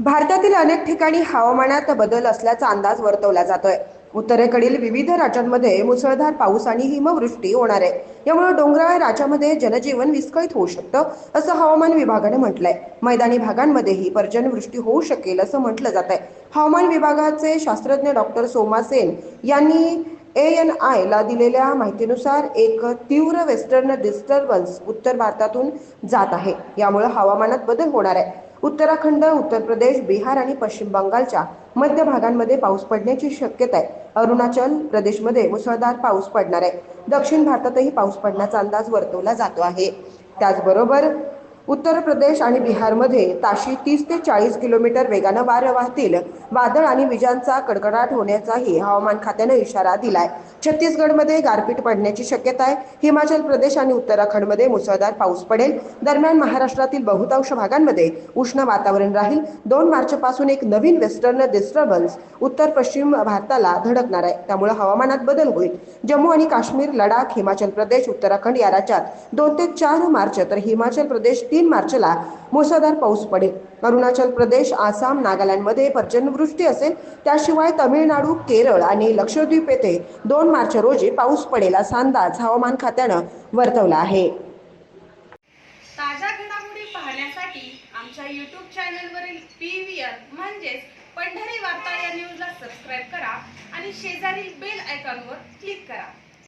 भारतातील अनेक ठिकाणी हवामानात बदल असल्याचा अंदाज वर्तवला जातोय. उत्तरेकडील विविध राज्यांमध्ये मुसळधार पाऊस आणि हिमवृष्टी होणार आहे. यामुळे डोंगराळ राज्यामध्ये जनजीवन विस्कळीत होऊ शकतं असं हवामान विभागाने म्हटलंय. मैदानी भागांमध्येही पर्जन्यवृष्टी होऊ शकेल असं म्हटलं जात आहे हवामान विभागाचे शास्त्रज्ञ डॉक्टर सोमा सेन यांनी ए एन आयला दिलेल्या माहितीनुसार एक तीव्र वेस्टर्न डिस्टर्बन्स उत्तर भारतातून जात आहे. यामुळे हवामानात बदल होणार आहे. उत्तराखंड उत्तर प्रदेश बिहार आणि पश्चिम बंगालच्या मध्य भागांमध्ये पाऊस पडण्याची शक्यता आहे. अरुणाचल प्रदेशमध्ये मुसळधार पाऊस पडणार आहे. दक्षिण भारतातही पाऊस पडण्याचा अंदाज वर्तवला जातो आहे. त्याचबरोबर उत्तर प्रदेश आणि बिहारमध्ये ताशी तीस ते चाळीस किलोमीटर वेगानं वारं वाहतील. वादळ आणि विजांचा कडकडाट होण्याचाही हवामान खात्यानं इशारा दिलाय. छत्तीसगडमध्ये गारपीट पडण्याची शक्यता आहे. हिमाचल प्रदेश आणि उत्तराखंडमध्ये मुसळधार पाऊस पडेल. दरम्यान महाराष्ट्रातील बहुतांश भागांमध्ये उष्ण वातावरण राहील. दोन मार्चपासून एक नवीन वेस्टर्न डिस्टर्बन्स उत्तर पश्चिम भारताला धडकणार आहे. त्यामुळे हवामानात बदल होईल. जम्मू आणि काश्मीर लडाख हिमाचल प्रदेश उत्तराखंड या राज्यात दोन ते चार मार्च तर हिमाचल प्रदेश तीन मार्चला मुसळधार पाऊस पडेल. अरुणाचल प्रदेश आसाम नागालँडमध्ये पर्जन्यवृष्टी असेल. त्याशिवाय तमिळनाडू केरळ आणि लक्षद्वीप येथे दोन मार्च रोजी पाऊस पडेल असा अंदाज हवामान खात्यानं वर्तवला आहे. ताज्या घडामोडी पाहण्यासाठी आमच्या यूट्यूब चॅनलवरील पी व्ही आर म्हणजेच पंढरी वार्ता या न्यूजला सबस्क्राईब करा आणि शेजारील बेल आयकॉनवर क्लिक करा.